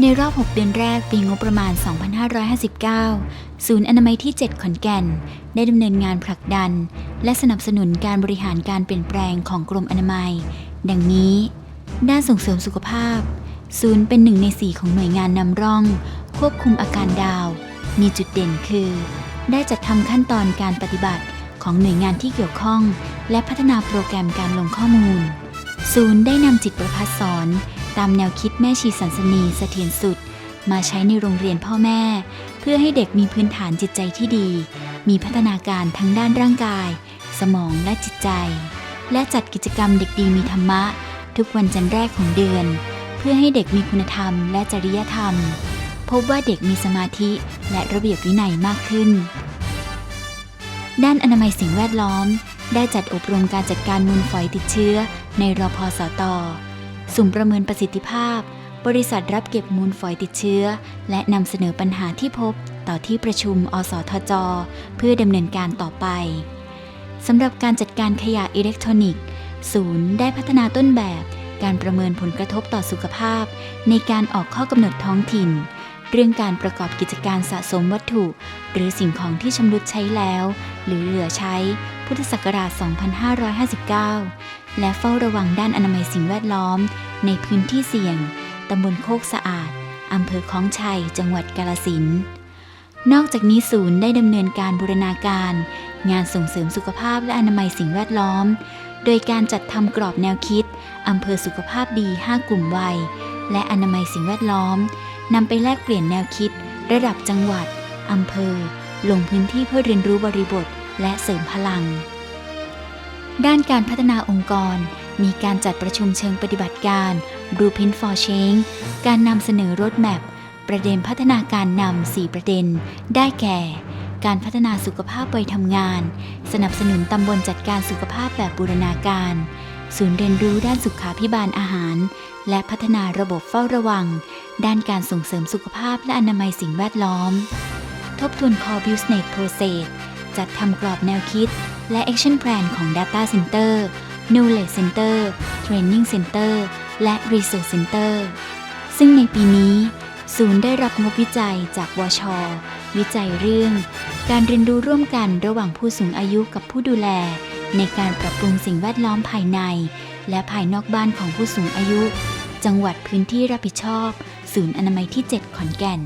ในรอบ 6 เดือนแรกปีงบประมาณ 2559 ศูนย์อนามัยที่ 7 ขอนแก่น ได้ดำเนินงานผลักดัน และสนับสนุนการบริหารการเปลี่ยนแปลงของกรมอนามัย ดังนี้ ด้านส่งเสริมสุขภาพ ศูนย์เป็นหนึ่งในสี่ของหน่วยงานนำร่อง ควบคุมอาการดาว มีจุดเด่นคือ ได้จัดทำขั้นตอนการปฏิบัติของหน่วยงานที่เกี่ยวข้อง และพัฒนาโปรแกรมการลงข้อมูล ศูนย์ได้นำจิตประพัฒสอน ตามแนวคิดแม่ชีสันสนีเสถียรสุด มาใช้ในโรงเรียนพ่อแม่ เพื่อให้เด็กมีพื้นฐานจิตใจที่ดี มีพัฒนาการทั้งด้านร่างกาย สมองและจิตใจ และจัดกิจกรรมเด็กดีมีธรรมะ ทุกวันจันทร์แรกของเดือน เพื่อให้เด็กมีคุณธรรมและจริยธรรม พบว่าเด็กมีสมาธิและระเบียบวินัยมากขึ้น ด้านอนามัยสิ่งแวดล้อม ได้จัดอบรมการจัดการมูลฝอยติดเชื้อในรพสต สุ่มประเมินประสิทธิภาพ บริษัทรับเก็บมูลฝอยติดเชื้อ และนำเสนอปัญหาที่พบต่อที่ประชุม อสทจ เพื่อดำเนินการต่อไปสำหรับการจัดการขยะอิเล็กทรอนิกส์ ศูนย์ได้พัฒนาต้นแบบ การประเมินผลกระทบต่อสุขภาพ ในการออกข้อกำหนดท้องถิ่น เรื่องการประกอบกิจการสะสมวัตถุ หรือสิ่งของที่ชำรุดใช้แล้ว หรือเหลือใช้ พุทธศักราช 2559 และเฝ้าระวังด้านอนามัยสิ่งแวดล้อม ในพื้นที่เสี่ยง ตำบลโคกสะอาด อำเภอคลองชัย จังหวัดกาลสิน นอกจากนี้ศูนย์ได้ดำเนินการบูรณาการ งานส่งเสริมสุขภาพและอนามัยสิ่งแวดล้อม โดยการจัดทำกรอบแนวคิด อำเภอสุขภาพดี 5 กลุ่มวัย และอนามัยสิ่งแวดล้อม นำไปแลกเปลี่ยนแนวคิด ระดับจังหวัด อำเภอ ลงพื้นที่เพื่อเรียนรู้บริบท และเสริมพลัง ด้านการพัฒนาองค์กร มีการจัดประชุมเชิงปฏิบัติการ Blueprint for Change การนำเสนอรถแมพประเด็นพัฒนาการนำ 4 ประเด็น ได้แก่ การพัฒนาสุขภาพวัยทำงาน สนับสนุนตำบลจัดการสุขภาพแบบบูรณาการ ศูนย์เรียนรู้ด้านสุขาพิบาลอาหาร และพัฒนาระบบเฝ้าระวัง ด้านการส่งเสริมสุขภาพและอนามัยสิ่งแวดล้อม ทบทวน Core Business Process จัดทำกรอบแนวคิด และ Action Plan ของ Data Center Knowledge Center Training Center และ Research Center ซึ่งในปีนี้ ศูนย์ได้รับงบวิจัยจากวช วิจัยเรื่อง การเรียนรู้ร่วมกันระหว่างผู้สูงอายุกับผู้ดูแล ในการปรับปรุงสิ่งแวดล้อมภายใน และภายนอกบ้านของผู้สูงอายุ จังหวัดพื้นที่รับผิดชอบ ศูนย์อนามัยที่ 7 ขอนแก่น